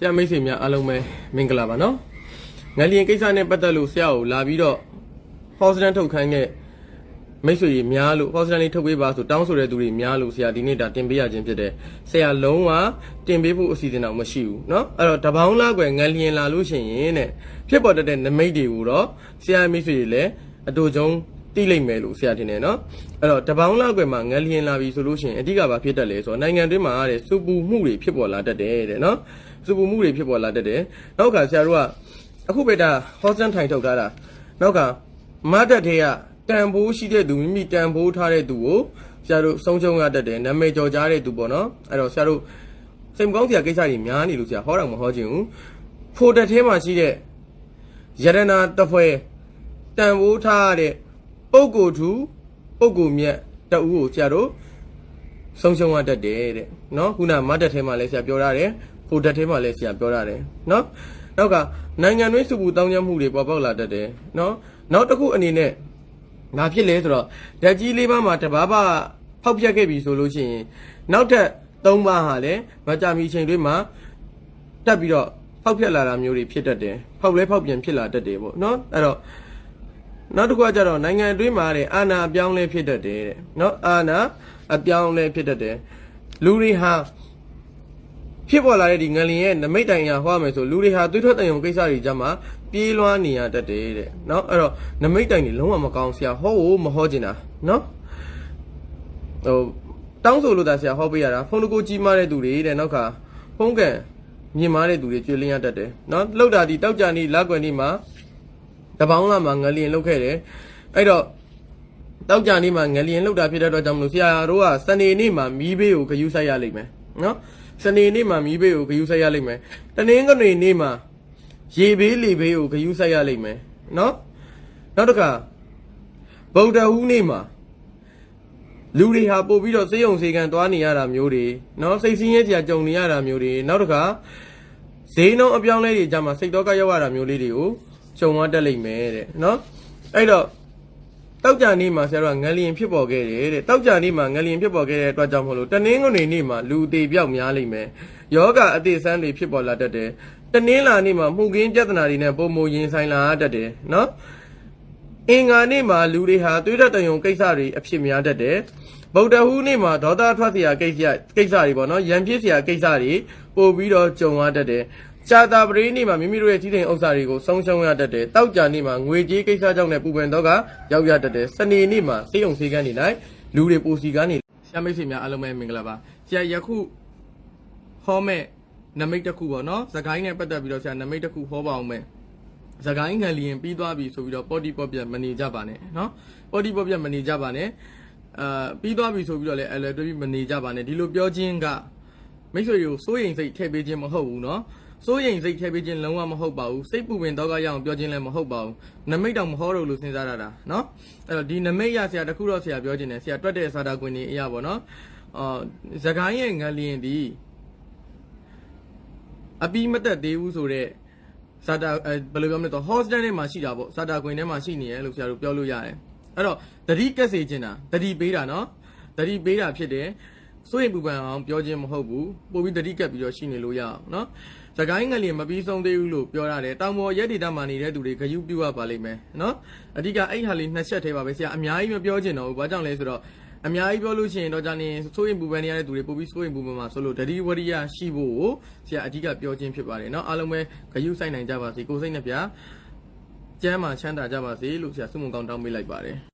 ဆရာမိတ်ဆွေများအားလုံးပဲမင်္ဂလာပါနော်ငလျင်ကိစ္စနဲ့ပတ်သက်လို့ဆရာကိုလာပြီးတော့ဟော့စတန်ထုတ်ခိုင်းတဲ့မိတ်ဆွေကြီးများလို့ဟော့စတန်လေးထုတ်ပေးပါဆိုတောင်းဆိုတဲ့သူတွေများလို့ဆရာဒီနေ့ဒါတင်ပေးရခြင်းဖြစ်တယ်ဆရာလုံးဝတင်ပေးဖို့အစီအစဉ်တော့မရှိဘူးเนาะအဲ့တော့တပေါင်းလားကွယ်ငလျင်လာလို့ရှိရင်တဲ့ဖြစ်ပေါ်တတ်တဲ့နမိတ်တွေကိုတော့ဆရာမိတ်ဆွေတွေလည်းအတူတုံး တိလိမ့်မယ်လို့ဆရာထင်တယ်နော်အဲ့တော့တပေါင်းလောက်ွယ်မှာငလျင်လာပြီဆိုလို့ရှိရင်အဓိကဘာဖြစ်တတ်လဲဆိုတော့နိုင်ငံတွင်းမှာတဲ့စူပူမှုတွေဖြစ်ပေါ်လာတတ်တယ်တဲ့နော်စူပူမှုတွေဖြစ်ပေါ်လာတတ်တယ်နောက်ခါဆရာတို့ကအခုပဲဒါဟောစတန်ထိုင်ထုတ်ထားတာနောက်ကမတ်တက်တွေကတန်ဖိုးရှိတဲ့သူမိမိတန်ဖိုးထားတဲ့သူကိုဆရာတို့ဆုံးချုံရတတ်တယ်နာမည်ကျော်ကြားတဲ့သူပေါ့နော်အဲ့တော့ဆရာတို့စိတ်မကောင်းစရာကိစ္စတွေများနေလို့ဆရာဟောတော့မဟောခြင်းဘူးဖိုတက်ထဲမှာရှိတဲ့ယရနာတဖွဲတန်ဖိုးထားတဲ့ ပုဂ္ဂိုလ်သူပုဂ္ဂိုလ်မြတ်တအူးကိုဆရာတို့ဆုံးရှုံးရတတ်တယ်တဲ့နော်ခုနမတ်တက်ထဲမှာလည်းဆရာပြောရတယ်ဖိုတက်ထဲမှာလည်းဆရာပြောရတယ်နော်နောက်ကနိုင်ငံတွင်းစုပူတောင်းကျမှုတွေပေါ်ပေါက်လာတတ်တယ်နော်နောက်တစ်ခုအနေနဲ့။ဘာဖြစ်လဲဆိုတော့ဓာတ်ကြီးလေးပါးမှာတဘာဘာဖောက်ပြက်ခဲ့ပြီဆိုလို့ရှိရင်နောက်ထပ်၃ပါးဟာလည်းမကြမီချိန်တွေမှာတက်ပြီးတော့ဖောက်ပြက်လာတာမျိုးတွေဖြစ်တတ်တယ်။ဖောက်လဲဖောက်ပြန်ဖြစ်လာတတ်တယ်ပေါ့နော်။အဲ့တော့ နောက်တစ်ခုကကြတော့နိုင်ငံအတွင်းမှာတဲ့အာဏာအပြောင်းလဲဖြစ်တတ်တယ်တဲ့နော်အာဏာအပြောင်းလဲဖြစ်တတ်တယ်လူတွေဟာဖြစ်ပေါ်လာတဲ့ဒီငလင်ရဲ့နမိတ်တိုင်ရာဟောမယ်ဆိုလူတွေဟာသွေးထွက်တန်ရုံကိစ္စတွေကြမှာပြေးလွှားနေရတတ်တယ်တဲ့နော်အဲ့တော့နမိတ်တိုင်တွေလုံးဝမကောင်းဆရာဟောဖို့မဟောချင်တာနော်ဟိုတောင်းဆိုလို့ဒါဆရာဟောပေးရတာဖုန်းတကူကြီးမားတဲ့သူတွေတဲ့နောက်ခါဖုန်းကန်မြင်မာတဲ့သူတွေကျွေးလင်းရတတ်တယ်နော်လောက်တာဒီတောက်ကြနေလောက်ွယ်နေမှာ တပေါင်းလာမှာငလျင်လုတ်ခဲ့တယ်အဲ့တော့တောက်ကြနေမှာငလျင်လုတ်တာဖြစ်တဲ့အတွက်ကြောင့်မလို့ဆရာတို့ကစနေနေ့မှာမီးဘေးကိုဂယူးဆိုင်ရလိမ့်မယ်နော်စနေနေ့မှာမီးဘေးကိုဂယူးဆိုင်ရလိမ့်မယ်တနင်္ဂနွေနေ့မှာရေဘေးလေဘေးကိုဂယူးဆိုင်ရလိမ့်မယ်နော်နောက်တစ်ခါဗုဒ္ဓဟူးနေ့မှာလူတွေဟာပို့ပြီးတော့စေယုံစေကန်သွားနေရတာမျိုးတွေနော်စိတ်ဆင်းရဲကြကြုံနေရတာမျိုးတွေနောက်တစ်ခါဈေးနှုန်းအပြောင်းလဲတွေကြမှာစိတ်တော့ကရောက်ရတာမျိုးလေးတွေကို ကြုံသွားတတ်လိမ့်မယ်တဲ့နော်အဲ့တော့တောက်ကြနေ့မှာဆရာတို့ကငလျင်ဖြစ်ပေါ်ခဲ့တယ်တဲ့တောက်ကြနေ့မှာငလျင်ဖြစ်ပေါ်ခဲ့တဲ့အတွက်ကြောင့်မလို့တနင်္ဂနွေနေ့မှာလူသေးပြောက်များလိမ့်မယ်ယောဂအသေးစမ်းတွေဖြစ်ပေါ်လာတတ်တယ်တနင်္လာနေ့မှာမှုကင်းပြဿနာတွေနဲ့ပုံမူရင်ဆိုင်လာတတ်တယ်နော်အင်္ဂါနေ့မှာလူတွေဟာသွေးတက်တယုံကိစ္စတွေအဖြစ်များတတ်တယ်ဗုဒ္ဓဟူးနေ့မှာဒေါသထွက်စရာကိစ္စကိစ္စတွေပေါ့နော်ရံပြစ်စရာကိစ္စတွေပို့ပြီးတော့ကြုံရတတ်တယ် ရှာတာပရိနေ့မှာမိမိတို့ရဲ့ကြီးတဲ့ဥစ္စာတွေကိုဆုံးရှုံးရတတ်တယ်တောက်ကြနေ့မှာငွေကြေးကိစ္စကြောင့်လည်းပူပန်တော့ကရောက်ရတတ်တယ်စနေနေ့မှာစေယုံစေကန်းနေလိုက်လူတွေပူစီကားနေဆရာမိတ်ဆွေများအားလုံးပဲမင်္ဂလာပါဆရာယခုဟောမဲ့နမိတ်တစ်ခုပေါ့နော်သခိုင်းနဲ့ပတ်သက်ပြီးတော့ဆရာနမိတ်တစ်ခုဟောပါအောင်မယ်သခိုင်းငံလျင်ပြီးသွားပြီဆိုပြီးတော့ပေါ်တီပေါ်ပြတ်မနေကြပါနဲ့နော်ပေါ်တီပေါ်ပြတ်မနေကြပါနဲ့အာပြီးသွားပြီဆိုပြီးတော့လည်းအလွယ်တွဲပြီးမနေကြပါနဲ့ဒီလိုပြောခြင်းကမိတ်ဆွေတွေကိုစိုးရိမ်စိတ်ထည့်ပေးခြင်းမဟုတ်ဘူးနော် စိုးရိမ်စိတ်ထည့်ပေးခြင်းလုံးဝမဟုတ်ပါဘူးစိတ်ပူပင်တော့ကရအောင်ပြောခြင်းလည်းမဟုတ်ပါဘူးနမိတ်တောင်မဟောတော့လို့စဉ်းစားရတာနော်အဲ့တော့ဒီနမိတ်ရဆရာတခုတော့ဆရာပြောခြင်းတယ်ဆရာတွက်တဲ့စာတာကွင်နေအရာပေါ့နော်အာသခိုင်းရဲ့ငံလျင်ဒီအပီးမတက်သေးဘူးဆိုတော့စာတာအဲဘယ်လိုပြောမလဲတော့ hostel ထဲမှာရှိတာပေါ့စာတာခွင်ထဲမှာရှိနေရလို့ဆရာတို့ပြောလို့ရတယ်အဲ့တော့တတိကက်စေချင်တာတတိပေးတာနော်တတိပေးတာဖြစ်တယ် စိုးရင်ပူပန်အောင်ပြောခြင်းမဟုတ်ဘူးပို့ပြီးတတိကပ်ပြီးတော့ရှိနေလို့ရအောင်နော်သကိုင်းငလျင်မပြီးဆုံးသေးဘူးလို့ပြောရတယ်တောင်ပေါ်ရက်ဒေတာမှာနေတဲ့သူတွေဂယုပြုရပါလိမ့်မယ်နော်အဓိကအဲ့ဟာလေးနှစ်ချက်ထဲပါပဲဆရာအများကြီးမပြောချင်တော့ဘူးဘာကြောင့်လဲဆိုတော့အများကြီးပြောလို့ရှိရင်တော့ကြာနေစိုးရင်ပူပန်နေရတဲ့သူတွေပို့ပြီးစိုးရင်ပူပန်မှာဆိုလို့တတိဝရိယရှိဖို့ကိုဆရာအဓိကပြောခြင်းဖြစ်ပါတယ်နော်အားလုံးပဲဂယုစိုက်နိုင်ကြပါစေကိုစိတ်နှပြကျမ်းမှာချမ်းသာကြပါစေလို့ဆရာဆုမွန်ကောင်းတောင်းပေးလိုက်ပါတယ်